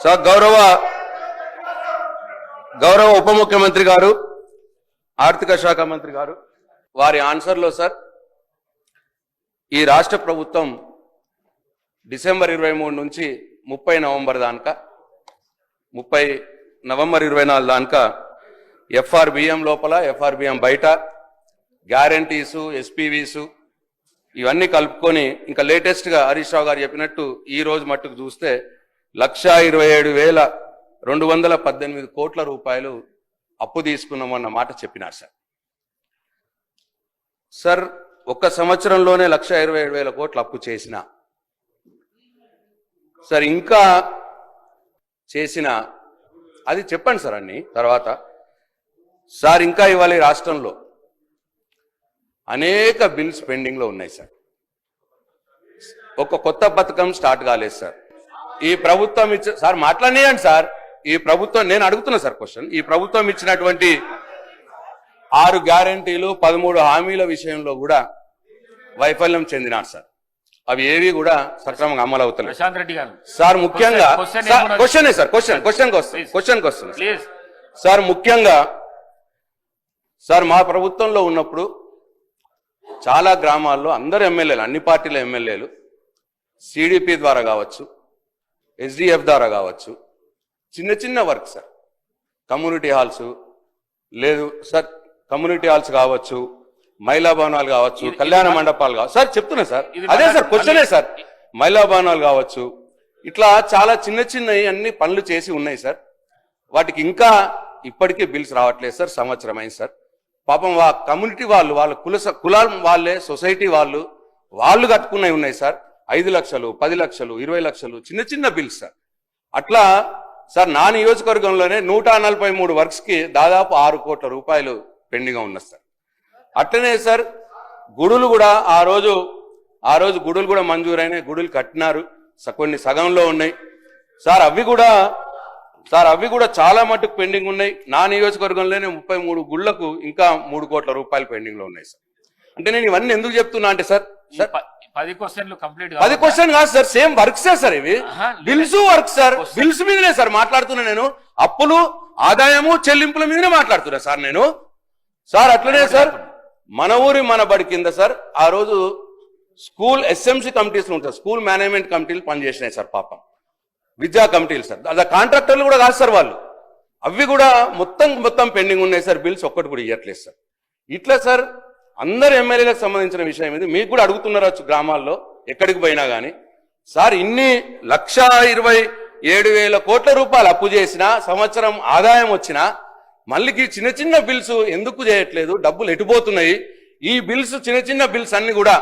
Sir గౌరవ గౌరవ ఉప ముఖ్యమంత్రి గారు ఆర్థిక శాఖ మంత్రి గారు వారి ఆన్సర్లో సార్ ఈ రాష్ట్ర ప్రభుత్వం డిసెంబర్ ఇరవై మూడు నుంచి ముప్పై నవంబర్ దాకా ముప్పై నవంబర్ ఇరవై నాలుగు దాకా ఎఫ్ఆర్బిఎం లోపల ఎఫ్ఆర్బిఎం బయట గ్యారంటీసు ఎస్పీవీసు ఇవన్నీ కలుపుకొని ఇంకా లేటెస్ట్గా హరీష్ రావు గారు చెప్పినట్టు ఈ రోజు మట్టుకు చూస్తే లక్షా ఇరవై ఏడు వేల రెండు వందల పద్దెనిమిది కోట్ల రూపాయలు అప్పు తీసుకున్నామన్న మాట చెప్పినారు సార్. సార్ ఒక్క సంవత్సరంలోనే లక్ష ఇరవై ఏడు వేల కోట్లు అప్పు చేసిన సార్ ఇంకా చేసిన అది చెప్పండి సార్ అన్ని. తర్వాత సార్ ఇంకా ఇవాళ ఈ రాష్ట్రంలో అనేక బిల్స్ పెండింగ్లో ఉన్నాయి సార్. ఒక కొత్త పథకం స్టార్ట్ కాలేదు సార్. ఈ ప్రభుత్వం ఇచ్చ సార్ మాట్లాడనీయండి సార్. ఈ ప్రభుత్వం నేను అడుగుతున్నా సార్ క్వశ్చన్. ఈ ప్రభుత్వం ఇచ్చినటువంటి ఆరు గ్యారంటీలు పదమూడు హామీల విషయంలో కూడా వైఫల్యం చెందినారు సార్. అవి ఏవి కూడా సక్రమంగా అమలు అవుతున్నాయి ప్రశాంత్ రెడ్డి గారు. సార్ ముఖ్యంగా? క్వశ్చన్ సార్ క్వశ్చన్ క్వశ్చన్ వస్తుంది Please. క్వశ్చన్ వస్తుంది సార్ ముఖ్యంగా సార్ మా ప్రభుత్వంలో ఉన్నప్పుడు చాలా గ్రామాల్లో అందరు ఎమ్మెల్యేలు అన్ని పార్టీల ఎమ్మెల్యేలు సిడిపి ద్వారా కావచ్చు ఎస్డిఎఫ్ ద్వారా కావచ్చు. చిన్న చిన్న వర్క్ సార్. కమ్యూనిటీ హాల్స్ లేదు సార్. కమ్యూనిటీ హాల్స్ కావచ్చు మహిళా భవనాలు కావచ్చు కళ్యాణ మండపాలు కావచ్చు. సార్ చెప్తున్నా సార్. అదే సార్ క్వశ్చనే సార్. మహిళా భవనాలు కావచ్చు ఇట్లా చాలా చిన్న చిన్నవి అన్ని పనులు చేసి ఉన్నాయి సార్. వాటికి ఇంకా ఇప్పటికీ బిల్స్ రావట్లేదు సార్ సంవత్సరం అయింది సార్. పాపం వా కమ్యూనిటీ వాళ్ళు వాళ్ళ కుల కులాల వాళ్ళే సొసైటీ వాళ్ళు వాళ్ళు కట్టుకున్నవి ఉన్నాయి సార్. ఐదు లక్షలు పది లక్షలు ఇరవై లక్షలు చిన్న చిన్న బిల్స్ సార్. అట్లా సార్ నా నియోజకవర్గంలోనే నూట నలభై మూడు వర్క్స్కి దాదాపు ఆరు కోట్ల రూపాయలు పెండింగ్గా ఉన్నది సార్. అట్లనే సార్ గుడులు కూడా ఆ రోజు ఆ రోజు గుడులు కూడా మంజూరైనాయి గుడులు కట్టినారు. కొన్ని సగంలో ఉన్నాయి. సార్ అవి కూడా సార్ అవి కూడా చాలా మటుకు పెండింగ్ ఉన్నాయి. నా నియోజకవర్గంలోనే ముప్పై మూడు గుళ్ళకు ఇంకా మూడు కోట్ల రూపాయలు పెండింగ్లో ఉన్నాయి సార్. అంటే నేను ఇవన్నీ ఎందుకు చెప్తున్నా అంటే సార్ సార్ పది క్వశ్చన్లు కంప్లీట్ పది క్వశ్చన్ కాదు సార్ సేమ్ వర్క్సే సార్ ఇవి. Bills work sir. బిల్స్ మీదనే సార్ మాట్లాడుతున్నా నేను. అప్పులు ఆదాయము చెల్లింపుల మీదనే మాట్లాడుతున్నా సార్ నేను. సార్ అట్లనే సార్ మన ఊరి మన బడి కింద సార్ ఆ రోజు స్కూల్ ఎస్ఎంసీ కమిటీస్ ఉంటాయి. స్కూల్ మేనేజ్మెంట్ కమిటీలు పనిచేసినాయి సార్ పాపం. విద్యా కమిటీలు సార్. అది కాంట్రాక్టర్లు కూడా కాదు సార్ వాళ్ళు. అవి కూడా మొత్తం మొత్తం పెండింగ్ ఉన్నాయి సార్. బిల్స్ ఒక్కటి కూడా ఇవ్వట్లేదు సార్. ఇట్లా సార్ అందరు ఎమ్మెల్యేలకు సంబంధించిన విషయం ఇది. మీకు కూడా అడుగుతున్నారు గ్రామాల్లో ఎక్కడికి పోయినా కానీ సార్ ఇన్ని లక్ష ఇరవై ఏడు వేల కోట్ల రూపాయలు అప్పు చేసినా సంవత్సరం ఆదాయం వచ్చినా మళ్ళీ చిన్న చిన్న బిల్స్ ఎందుకు చేయట్లేదు? డబ్బులు ఎటుపోతున్నాయి? ఈ బిల్స్ చిన్న చిన్న బిల్స్ అన్ని కూడా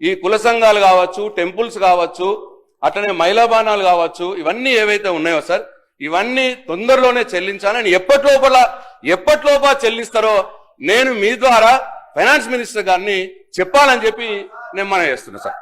ఈ కుల సంఘాలు కావచ్చు టెంపుల్స్ కావచ్చు అట్లనే మైలాబానాలు బాణాలు కావచ్చు ఇవన్నీ ఏవైతే ఉన్నాయో సార్ ఇవన్నీ తొందరలోనే చెల్లించాలని ఎప్పటి లోపల ఎప్పటి లోపల చెల్లిస్తారో నేను మీ ద్వారా ఫైనాన్స్ మినిస్టర్ గారిని చెప్పాలని చెప్పి నేను మనం చేస్తున్నా సార్.